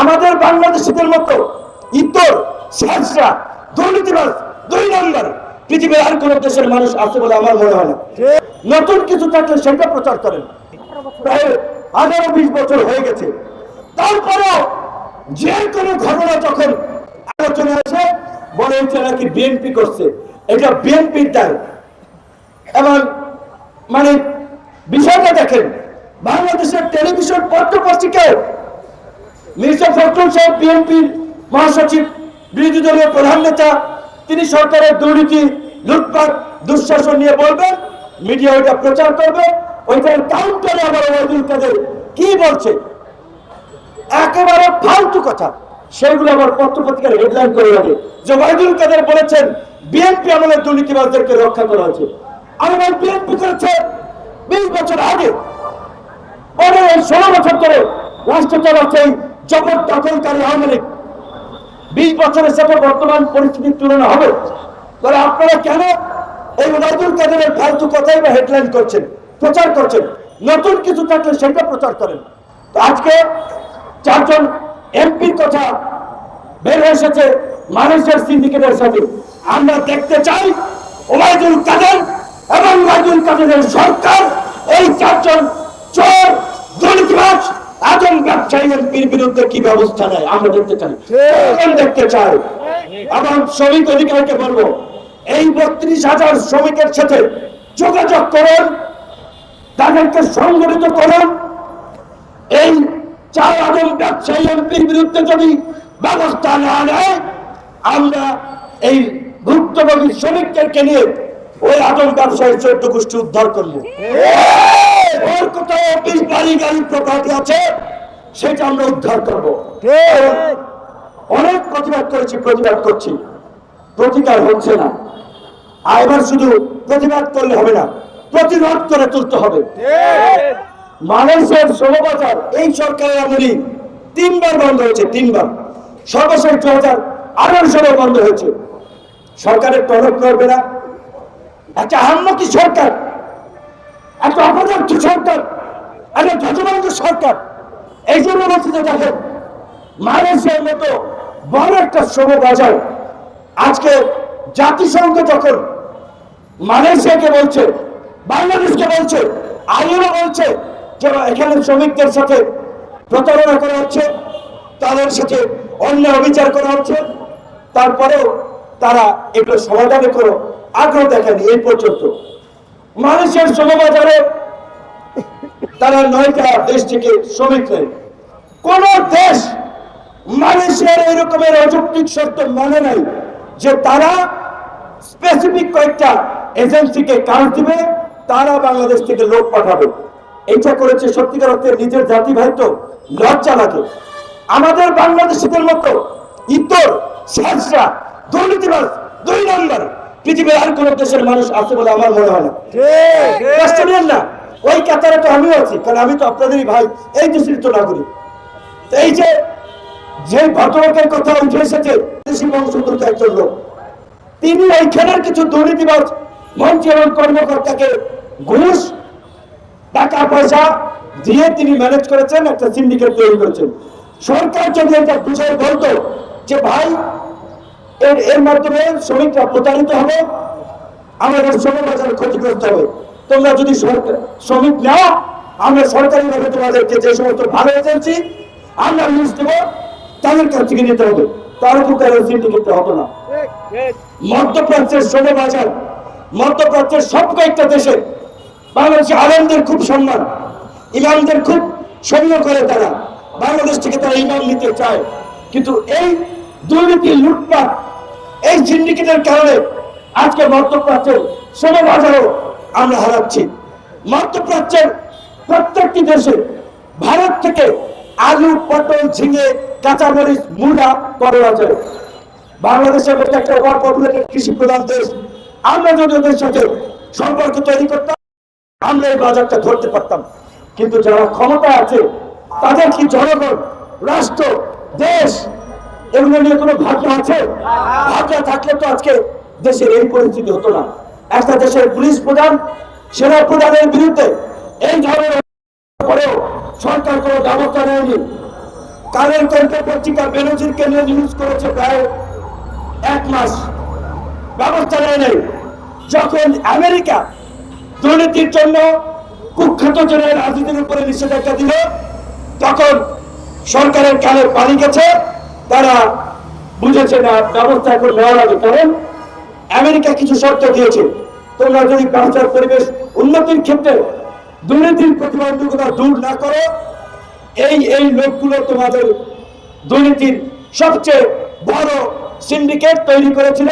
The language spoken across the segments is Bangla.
আমাদের বাংলাদেশিদের মতো ইতর সাজরা দুর্নীতিবাজ দুই নম্বর পৃথিবীর আর কোন দেশের মানুষ আছে বলে আমার মনে হয় না। নতুন কিছু থাকলে সেটা প্রচার করেন। প্রায় আঠারো বিশ বছর হয়ে গেছে। তারপরেও যে কোনো ঘটনা যখন আলোচনা আছে বলে হচ্ছে নাকি বিএনপি করছে। এটা বিএনপির দায়। এবং মানে বিষয়টা দেখেন, বাংলাদেশের টেলিভিশন পত্র পত্রিকায় মির্জা ফখরুল সাহেব, বিএনপির মহাসচিব, বিরোধী দলীয় প্রধান নেতা, তিনি সরকারের দুর্নীতি, লুটপাট, দুঃশাসন নিয়ে বলবেন, মিডিয়া ওইটা প্রচার করবে ওইটার কাউন্টারে আবার ওয়াইদুল কাদের কি বলছে? একেবারে ফালতু কথা। সেগুলো আবার পত্রপত্রিকার হেডলাইন করে লাগে যে ওয়াইদুল কাদের বলেছেন, বিএনপি আমলের দুর্নীতিবাজদেরকে রক্ষা করা হয়েছে। আমার বিএনপি করেছে বিশ বছর আগে। পরে ষোলো বছর ধরে রাষ্ট্র চালাচ্ছে জগৎ দখলকারী আওয়ামী লীগ বিশ বছরের সাথে বর্তমান পরিস্থিতির তুলনা হবে, তাহলে আপনারা কেন এই ওবায়দুল কাদেরের ফালতু কথাই বা হেডলাইন করছেন, প্রচার করছেন? নতুন কিছু থাকলে সেটা প্রচার করেন। তো আজকে চারজন এমপির কথা বের এসেছে মানুষের সিন্ডিকেটের সাথে। আমরা দেখতে চাই ওবায়দুল কাদের এবং ওবায়দুল কাদেরের সরকার এই চারজন চোর আজম ব্যবসায়ী এমপির বিরুদ্ধে কি ব্যবস্থা নেয়? আমরা দেখতে চাই। দেখতে চাই? এবং শ্রমিক অধিকারকে বলব এই বত্রিশ হাজার শ্রমিকের সাথে যোগাযোগ করুন তাদেরকে সংগঠিত করুন। এই চার আদম ব্যবসায়ী এমপির বিরুদ্ধে যদি ব্যবস্থা না নেয় আমরা এই ভুক্তভোগী শ্রমিকদেরকে নিয়ে ওই আদম ব্যবসায়ীর চৌদ্দ গোষ্ঠী উদ্ধার করব। ওর কোথাও অফিস বাড়ি গাড়ি প্রপার্টি আছে? সেটা আমরা উদ্ধার করব। অনেক প্রতিবাদ করেছি প্রতিবাদ করছি। প্রতিকার হচ্ছে না। আর এবার শুধু প্রতিবাদ করলে হবে না প্রতিরোধ করে তুলতে হবে। মালয়েশিয়ার শ্রমবাজার এই সরকারের আমলি তিনবার বন্ধ হয়েছে তিনবার। সর্বশেষ দু হাজার আঠারো সালে বন্ধ হয়েছে। সরকারের তরফ করবে না। একটা আহম্মকি সরকার একটা অপদার্থ সরকার একটা যজমান্ত সরকার। এই জন্য বলছি যে দেখেন মালয়েশিয়ার মতো বড় একটা শ্রম বাজার আজকে জাতিসংঘ যখন মালয়েশিয়াকে বলছে, বাংলাদেশকে বলছে আইএলও বলছে যে এখানে শ্রমিকদের সাথে প্রতারণা করা হচ্ছে, তাদের সাথে অন্য অবিচার করা হচ্ছে, তারপরেও তারা এগুলো সমাধানে করো আগ্রহ দেখেনি এই পর্যন্ত। মানুষের শ্রমবাজারে তারা নয়টা দেশ থেকে শ্রমিক নেয় কোন দেশ মালয়েশিয়ার এরকমের অযৌক্তিক শর্ত মানে নাই যে তারা স্পেসিফিক কয়েকটা এজেন্সিকে কাজ দিবে তারা বাংলাদেশ থেকে লোক পাঠাবে। এটা করেছে সত্যিকার অর্থে নিজের জাতি ভাই তো লজ্জা লাগে। আমাদের বাংলাদেশিদের মতো ইতর সাজরা দুর্নীতিবাজ দুই নম্বর পৃথিবীর আর কোন দেশের মানুষ আছে বলে আমার মনে হয় না। নিয়েন না। ওই কাতারে তো আমিও আছি। কারণ আমি তো আপনাদেরই ভাই, এই দেশের তো নাগরিক। তো এই যে যে ভদ্রলোকের কথা উঠে এসেছে, দেশি বংশোদ্ভূত একজন লোক। তিনি এইখানের কিছু দুর্নীতিবাজ মন্ত্রী এবং কর্মকর্তাকে ঘুষ, টাকা, পয়সা দিয়ে তিনি ম্যানেজ করেছেন, একটা সিন্ডিকেট তৈরি করেছেন। সরকার যদি এটা বুঝে বলতো যে, ভাই, এর এর মাধ্যমে শ্রমিকরা প্রতারিত হবে, আমাদের শ্রম বাজার ক্ষতিগ্রস্ত হবে। তোমরা যদি শ্রমিক নাও, আমরা সরকারি ভাবে তোমাদেরকে যে সমস্ত ভালো এজেন্সি আমরা লিস্ট দেবো, তাদের কাছ থেকে নিতে হবে। তার উপর উপকার সিন্ডিকেটটা হতো না। মধ্যপ্রাচ্যের শ্রম বাজার মধ্যপ্রাচ্যের সব কয়েকটা দেশে বাংলাদেশে আলমদের খুব সম্মান, ইমামদের খুব সঙ্গ করে তারা। বাংলাদেশ থেকে তারা ইমাম নিতে চায়। কিন্তু এই দুর্নীতি, লুটপাট, এই সিন্ডিকেটের কারণে আজকে মধ্যপ্রাচ্যের শ্রম বাজারও আমরা হারাচ্ছি। মধ্যপ্রাচ্যের প্রত্যেকটি দেশে ভারত থেকে আলু, পটল, ঝিঙে, কাঁচামরিচ, মূলা করোনা যায় বাংলাদেশের একটা ওভার পপুলেটেড কৃষি প্রধান দেশ। আমরা যদি ওদের সাথে সম্পর্ক তৈরি করতাম, আমরা এই বাজারটা ধরতে পারতাম। কিন্তু যারা ক্ষমতা আছে, তাদের কি জনগণ, রাষ্ট্র, দেশ, এগুলো নিয়ে কোনো ভাবনা আছে? ভাবনা থাকলে তো আজকে দেশের এই পরিস্থিতি হতো না। একটা দেশের পুলিশ প্রধান, সেনা প্রধানের বিরুদ্ধে এই ধরনের সরকার কোনো ব্যবস্থা নেয়নি। কালের কণ্ঠ পত্রিকা বেনজিরকে নিয়ে নিউজ করেছে প্রায় এক মাস। ব্যবস্থা নেয় নাই। যখন আমেরিকা দুর্নীতির জন্য কুখ্যাত জনের রাজনীতির উপরে নিষেধাজ্ঞা দিল, তখন সরকারের কালে পানি গেছে, তারা বুঝেছে না, ব্যবস্থা এখন নেওয়া লাগে। কারণ আমেরিকা কিছু শর্ত দিয়েছে। তোমরা যদি ব্যবসার পরিবেশ উন্নতির ক্ষেত্রে দুর্নীতির প্রতিবন্ধকতা দূর না করো, এই এই লোকগুলো তোমাদের দুর্নীতির সবচেয়ে বড় সিন্ডিকেট তৈরি করেছিল,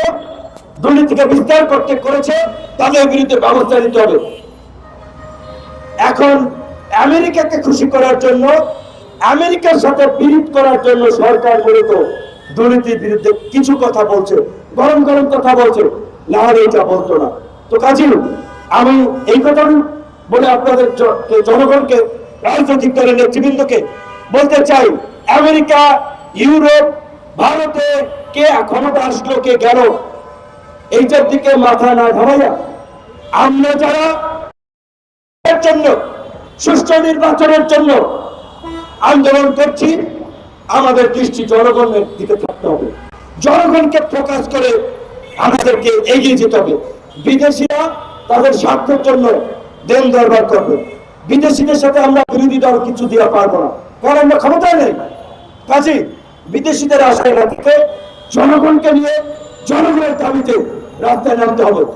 দুর্নীতিকে বিস্তার করতে করেছে, তাদের বিরুদ্ধে ব্যবস্থা নিতে হবে। এখন আমেরিকাকে খুশি করার জন্য, আমেরিকার সাথে বিরোধ করার জন্য সরকার মূলত দুর্নীতির বিরুদ্ধে কিছু কথা বলছে, গরম গরম কথা বলছে, না এটা বলতো না। তো কাজী, আমি এই কথা বলে আপনাদের জনগণকে, রাজনৈতিক দলের নেতৃবৃন্দকে বলতে চাই, আমেরিকা, ইউরোপ, ভারতে কে ক্ষমতা আসলো, কে গেল, এইটার দিকে মাথা না ঘামাইয়া আমরা যারা জন্য, সুষ্ঠু নির্বাচনের জন্য আন্দোলন করছি আমাদের দৃষ্টি জনগণের দিকে থাকতে হবে। জনগণকে প্রকাশ করে আমাদেরকে এগিয়ে যেতে হবে। বিদেশিরা তাদের স্বার্থের জন্য দেন দরবার করবে। বিদেশিদের সাথে আমরা বিরোধী দল কিছু দেওয়া পারব না। কারণ আমরা ক্ষমতায় নেই। কাজে, বিদেশিদের আশায় রাখতে জনগণকে নিয়ে জনগণের দাবিতে রাস্তায় নামতে হবে।